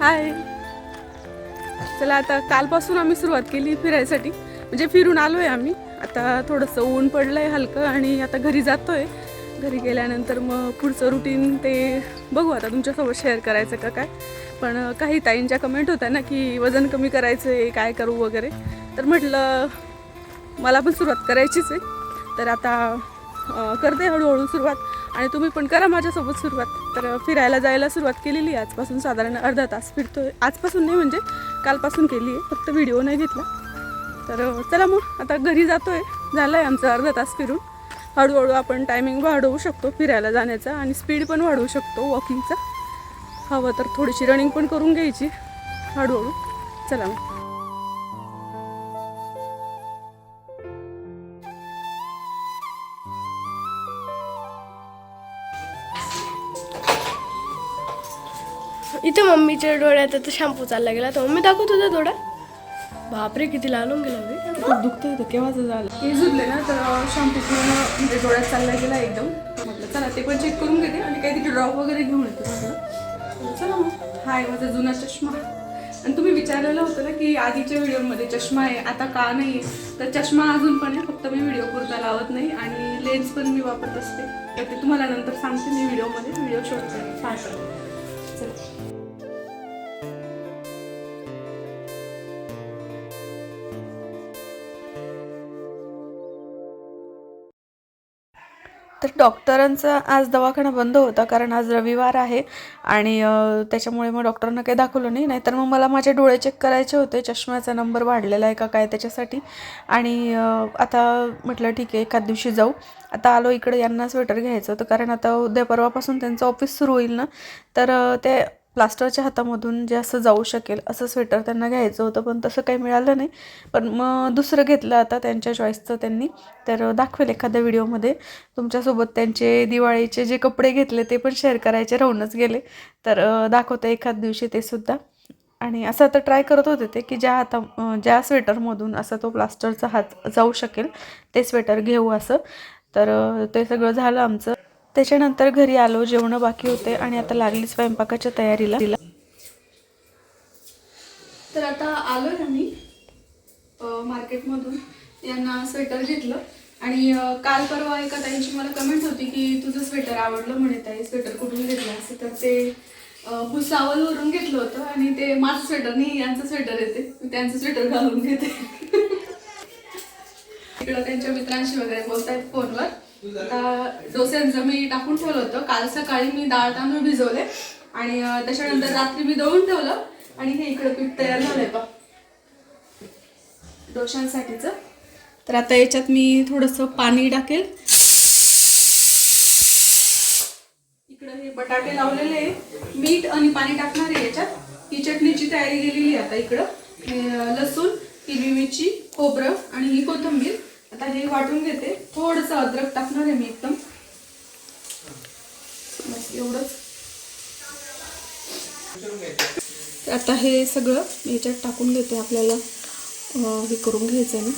हाय. चला आता कालपासून आम्ही सुरुवात केली फिरायसाठी. म्हणजे फिरून आलो आहे आम्ही. आता थोडंसं ऊन पडलं आहे हलकं आणि आता घरी जातो आहे घरी गेल्यानंतर मग पुढचं रुटीन ते बघू आता तुमच्यासोबत शेअर करायचं का काय. पण काही ताईंच्या कमेंट होत्या ना की वजन कमी करायचं आहे काय करू वगैरे. तर म्हटलं मला पण सुरुवात करायचीच आहे. तर आता करते हळूहळू सुरुवात. आणि तुम्ही पण करा माझ्यासोबत सुरुवात. तर फिरायला जायला सुरुवात केलेली आहे. आजपासून साधारण अर्धा तास फिरतोय. आजपासून नाही म्हणजे कालपासून केली आहे. फक्त व्हिडिओ नाही घेतला. तर चला मग आता घरी जातोय. झालं आहे आमचं अर्धा तास फिरून. हळूहळू आपण टायमिंग वाढवू शकतो फिरायला जाण्याचा आणि स्पीड पण वाढवू शकतो वॉकिंगचा हवं तर थोडीशी रनिंग पण करून घ्यायची. हळूहळू. चला मग. इथे मम्मीच्या डोळ्यात आता शॅम्पू चालला गेला. तर मम्मी दाखवत होता थोडा. बापरे किती लालून गेला बे. खूप दुखतं होतं केव्हाचं झालं. हे झुरले ना तर शॅम्पू पूर्ण म्हणजे डोळ्यात चालला गेला एकदम. म्हटलं चला ते पण चेक करून घेते आणि काही तिथे ड्रॉप वगैरे घेऊन येतो. म्हटलं चला मग. हाय माझा जुना चष्मा. आणि तुम्ही विचारलेलं होतं ना की आधीच्या व्हिडिओमध्ये चष्मा आहे आता का नाही आहे? तर चष्मा अजून पण आहे फक्त मी व्हिडिओ पुरता लावत नाही आणि लेन्स पण मी वापरत असते. तर ते तुम्हाला नंतर सांगते मी व्हिडिओमध्ये व्हिडिओ शोधते करेन तर डॉक्टरांचा आज दवाखाना बंद होता कारण आज रविवार आहे आणि त्याच्यामुळे मग डॉक्टरांना काही दाखवलं नाही. नाहीतर मग मला माझे डोळे चेक करायचे होते. चष्म्याचा नंबर वाढलेला आहे का काय त्याच्यासाठी. आणि आता म्हटलं ठीक आहे एखाद दिवशी जाऊ. आता आलो इकडे यांना स्वेटर घ्यायचं होतं कारण आता उद्या परवापासून त्यांचं ऑफिस सुरू होईल ना. तर ते प्लास्टरच्या हातामधून जे असं जाऊ शकेल असं स्वेटर त्यांना घ्यायचं होतं पण तसं काही मिळालं नाही. पण मग दुसरं घेतलं आता त्यांच्या चॉईसचं त्यांनी. तर दाखवेल एखाद्या व्हिडिओमध्ये. तुमच्यासोबत त्यांचे दिवाळीचे जे कपडे घेतले ते पण शेअर करायचे राहूनच गेले. तर दाखवते एखाद दिवशी ते सुद्धा. आणि असं आता ट्राय करत होते ते की ज्या हाता ज्या स्वेटरमधून असा तो प्लास्टरचा हात जाऊ शकेल ते स्वेटर घेऊ असं. तर ते सगळं झालं आमचं. त्याच्यानंतर घरी आलो जेवणं बाकी होते आणि आता लागली स्वयंपाकाच्या तयारीला. तर आता आलो ना मी मार्केटमधून. यांना स्वेटर घेतलं. आणि काल परवा एका ताईंची मला कमेंट होती की तुझं स्वेटर आवडलं म्हणे ताई स्वेटर कुठून घेतलं? असं तर ते अ, भुसावलवरून घेतलं होतं आणि ते माझं स्वेटर नाही यांचं स्वेटर येते मी त्यांचं स्वेटर घालून घेते. इकडं त्यांच्या मित्रांशी वगैरे बोलतायत फोनवर. आता डोस्यांचं मी टाकून ठेवलं होतं. काल सकाळी मी डाळ तांदूळ भिजवले आणि त्याच्यानंतर रात्री मी दळून ठेवलं आणि हे इकडं पीठ तयार झालंय बा डोशांसाठीचं. तर आता याच्यात मी थोडंसं पाणी टाकेल. इकडं हे बटाटे लावलेले आहे. मीठ आणि पाणी टाकणार आहे याच्यात. ही चटणीची तयारी केलेली आहे आता इकडं. लसूण हिरवी मिरची खोबरं आणि ही कोथिंबीर. आता हे वाटून घेते. थोडंसं अद्रक टाकणार आहे मी एकदम. बस एवढंच. आता हे सगळं याच्यात टाकून घेते आपल्याला. हे करून घ्यायचं ना.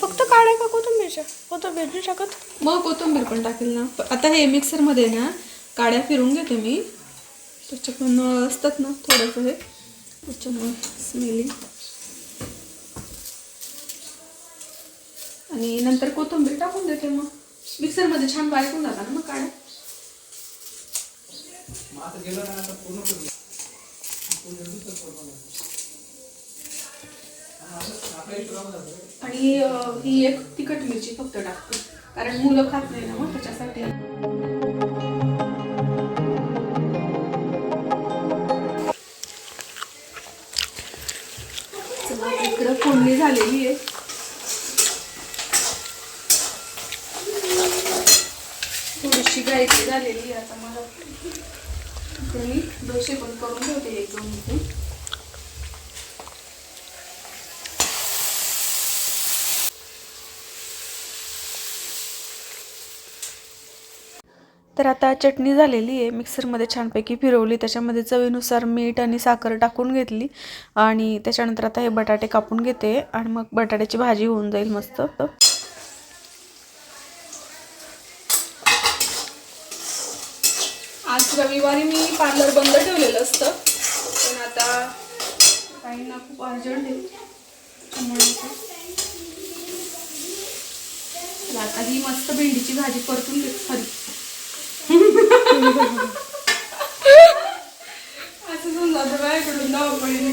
फक्त काढाय का कोथिंबीरच्या? कोथिंबीर नाही टाकत मग कोथिंबीर पण टाकेल ना. आता हे मिक्सरमध्ये ना काड्या फिरून घेते मी. त्याच्या पण असतात ना थोडंसं हे. त्याच्यामुळे स्मेलिंग आणि नंतर कोथिंबीर टाकून देते मग. मिक्सरमध्ये छान बारीक होऊन जातात ना मग काड्या आणि ही एक तिखट मिरची फक्त टाकते. कारण मुलं खात नाही ना मग त्याच्यासाठी. इकडं फोडणी झालेली आहे थोडीशी गायची झालेली आहे आता मला डोसे पण करून ठेवते एक दोन इथे. तर आता चटणी झालेली आहे. मिक्सरमध्ये छानपैकी फिरवली. त्याच्यामध्ये चवीनुसार मीठ आणि साखर टाकून घेतली. आणि त्याच्यानंतर आता हे बटाटे कापून घेते. आणि मग बटाट्याची भाजी होऊन जाईल मस्त. रविवारी मी पार्लर बंद ठेवलेलं असतं. पण आता काहींना खूप अर्जंट आहे. त्यामुळे आता- ही मस्त भेंडीची भाजी परतून घेत खरी. असं धावपळीने.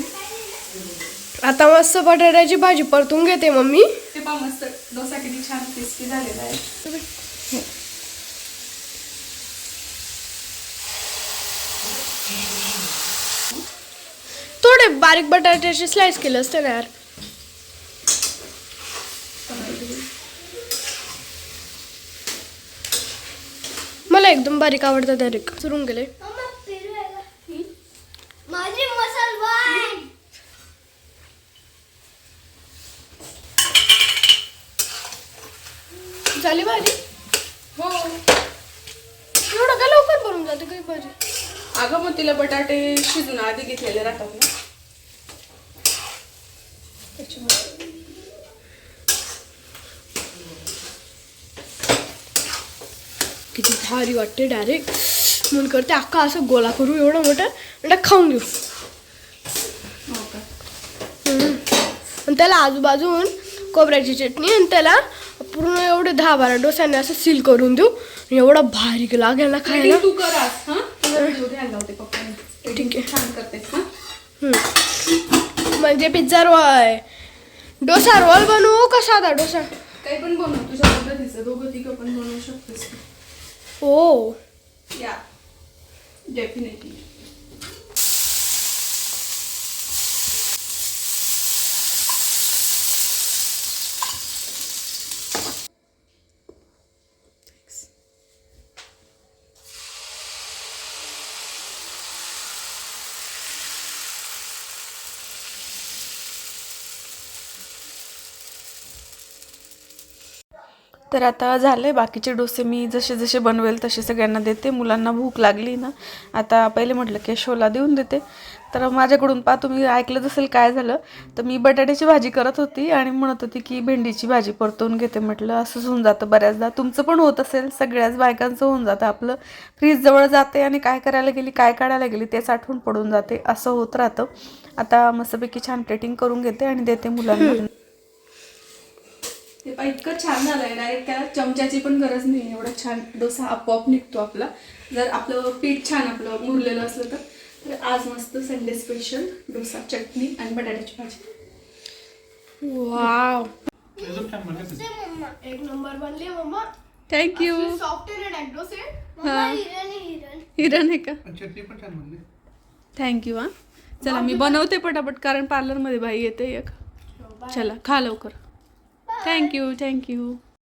आता मस्त बटाट्याची भाजी परतून घेते मम्मी. ते पहा मस्त डोसा किती छान क्रिस्पी झालेला आहे. थोडे बारीक बटाट्याचे स्लाइस केले असते ना यार. मला एकदम बारीक आवडतं डायरेक्ट सुरून गेले. झाली भाजी? हो. एवढं काय लवकर भरून जाते काही भाजी? अगं मग तिला बटाटे शिजून आधी घेतलेले राहतात ना. त्याच्यामुळे किती भारी वाटते डायरेक्ट मन करते अख्खा असं गोला करू एवढा मोठा आणि खाऊन घेऊ. हो. आणि त्याला आजूबाजून खोबऱ्याची चटणी आणि त्याला पूर्ण एवढे दहा बारा डोस्याने असं सील करून देऊ. एवढा भारी लागेल ना खायला. तू ठीक आहे. म्हणजे पिझ्झा रोल डोसा रोल बनवू का साधा डोसा? काही पण बनव तुझ्या पद्धतीचं. दोघं तिघं पण बनवू शकतेस. ओ या. डेफिनेटली तर आता झालं आहे बाकीचे डोसे मी जसे जसे बनवेल तसे सगळ्यांना देते. मुलांना भूक लागली ना आता पहिले म्हटलं की शोला देऊन देते. तर माझ्याकडून पा तुम्ही ऐकलं असेल काय झालं तर मी बटाट्याची भाजी करत होती आणि म्हणत होती की भेंडीची भाजी परतवून घेते म्हटलं. असंच होऊन जातं बऱ्याचदा. तुमचं पण होत असेल. सगळ्याच बायकांचं होऊन जातं. आपलं फ्रीजजवळ जाते आणि काय करायला गेली काय काढायला गेली ते साठवून पडून जाते. असं होत राहतं. आता मस्तपैकी छान प्लेटिंग करून घेते आणि देते मुलांना. ते पण इतकं छान झालंय. डायरेक्ट त्याला चमच्याची पण गरज नाही एवढा छान डोसा आपोआप निघतो आपला. जर आपलं पीठ छान आपलं मुरलेलं असलं तर. तर आज मस्त संडे स्पेशल डोसा चटणी आणि बटाट्याची भाजी. वाव एक नंबर बनली मम्मा थँक्यू हिरण आहे, आहे का? थँक्यू हां. चला मी बनवते पटापट कारण पार्लरमध्ये बाई येते एक. चला खा लवकर. Thank you thank you